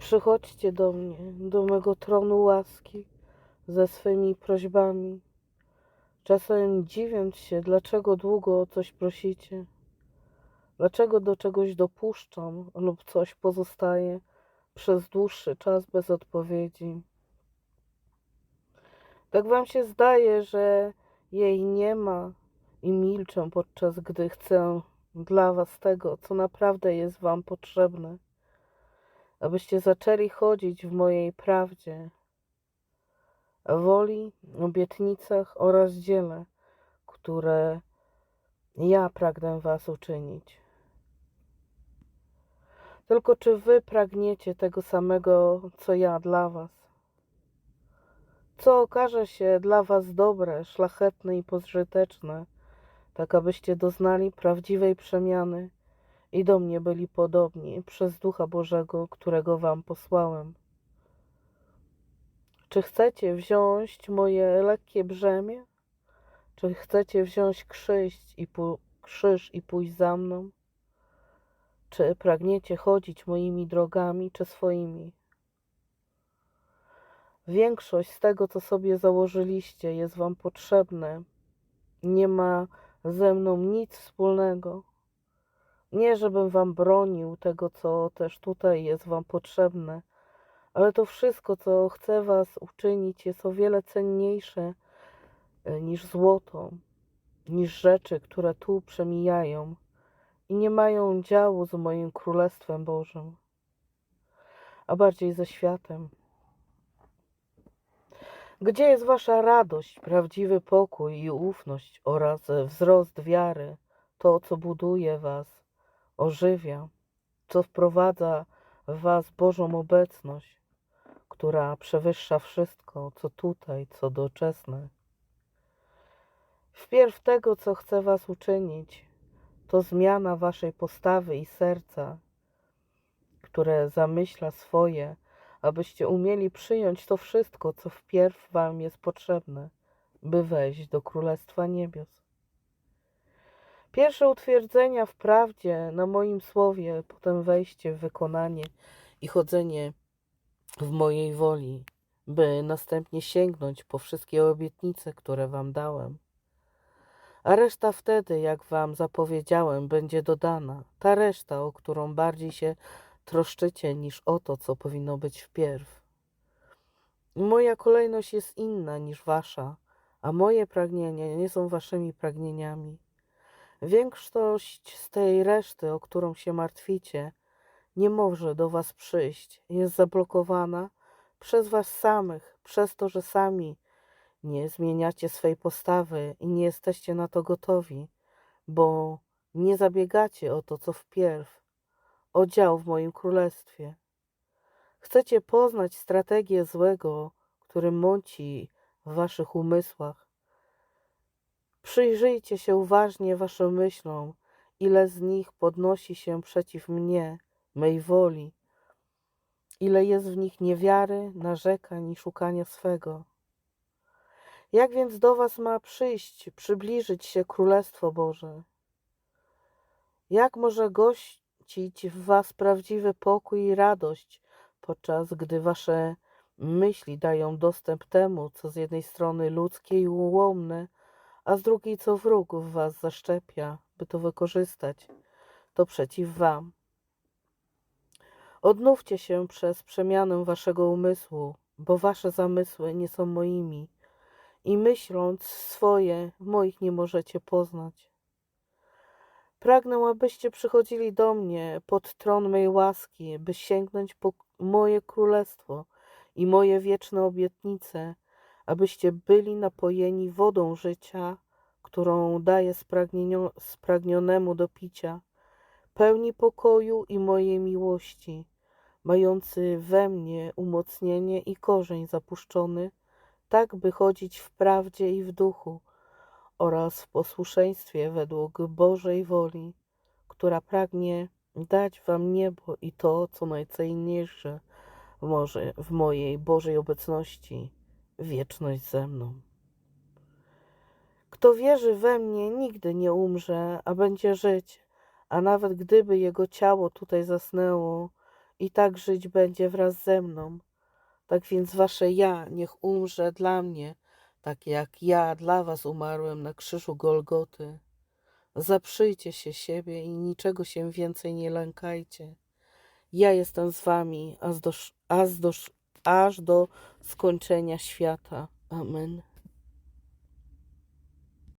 Przychodźcie do mnie, do mego tronu łaski, ze swymi prośbami. Czasem dziwiąc się, dlaczego długo o coś prosicie, dlaczego do czegoś dopuszczam lub coś pozostaje przez dłuższy czas bez odpowiedzi. Tak wam się zdaje, że jej nie ma i milczę, podczas gdy chcę dla was tego, co naprawdę jest wam potrzebne, abyście zaczęli chodzić w mojej prawdzie, woli, obietnicach oraz dziele, które ja pragnę was uczynić. Tylko czy wy pragniecie tego samego, co ja dla was? Co okaże się dla was dobre, szlachetne i pożyteczne, tak abyście doznali prawdziwej przemiany i do mnie byli podobni przez Ducha Bożego, którego wam posłałem. Czy chcecie wziąć moje lekkie brzemię? Czy chcecie wziąć krzyż i, krzyż i pójść za mną? Czy pragniecie chodzić moimi drogami, czy swoimi? Większość z tego, co sobie założyliście, jest wam potrzebne. Nie ma ze mną nic wspólnego. Nie, żebym wam bronił tego, co też tutaj jest wam potrzebne, ale to wszystko, co chcę was uczynić, jest o wiele cenniejsze e, niż złoto, niż rzeczy, które tu przemijają i nie mają działu z moim Królestwem Bożym, a bardziej ze światem. Gdzie jest wasza radość, prawdziwy pokój i ufność oraz wzrost wiary, to, co buduje was, ożywia, co wprowadza w was Bożą obecność, która przewyższa wszystko, co tutaj, co doczesne. Wpierw tego, co chcę was uczynić, to zmiana waszej postawy i serca, które zamyśla swoje, abyście umieli przyjąć to wszystko, co wpierw wam jest potrzebne, by wejść do Królestwa Niebios. Pierwsze utwierdzenia w prawdzie na moim słowie, potem wejście w wykonanie i chodzenie w mojej woli, by następnie sięgnąć po wszystkie obietnice, które wam dałem. A reszta wtedy, jak wam zapowiedziałem, będzie dodana. Ta reszta, o którą bardziej się troszczycie niż o to, co powinno być wpierw. Moja kolejność jest inna niż wasza, a moje pragnienia nie są waszymi pragnieniami. Większość z tej reszty, o którą się martwicie, nie może do was przyjść, jest zablokowana przez was samych, przez to, że sami nie zmieniacie swej postawy i nie jesteście na to gotowi, bo nie zabiegacie o to, co wpierw, o dział w moim królestwie. Chcecie poznać strategię złego, który mąci w waszych umysłach. Przyjrzyjcie się uważnie waszym myślom, ile z nich podnosi się przeciw mnie, mej woli, ile jest w nich niewiary, narzekań i szukania swego. Jak więc do was ma przyjść, przybliżyć się Królestwo Boże? Jak może gościć w was prawdziwy pokój i radość, podczas gdy wasze myśli dają dostęp temu, co z jednej strony ludzkie i ułomne, a z drugiej co wróg w was zaszczepia, by to wykorzystać, to przeciw wam. Odnówcie się przez przemianę waszego umysłu, bo wasze zamysły nie są moimi i myśląc swoje, moich nie możecie poznać. Pragnę, abyście przychodzili do mnie pod tron mej łaski, by sięgnąć po moje królestwo i moje wieczne obietnice, abyście byli napojeni wodą życia, którą spragnio- spragnionemu do picia, pełni pokoju i mojej miłości, mający we mnie umocnienie i korzeń zapuszczony, tak by chodzić w prawdzie i w duchu oraz w posłuszeństwie według Bożej woli, która pragnie dać wam niebo i to, co najcenniejsze może w mojej Bożej obecności, wieczność ze mną. Kto wierzy we mnie, nigdy nie umrze, a będzie żyć, a nawet gdyby jego ciało tutaj zasnęło i tak żyć będzie wraz ze mną. Tak więc wasze ja niech umrze dla mnie, tak jak ja dla was umarłem na krzyżu Golgoty. Zaprzyjcie się siebie i niczego się więcej nie lękajcie. Ja jestem z wami aż do, aż do, aż do skończenia świata. Amen.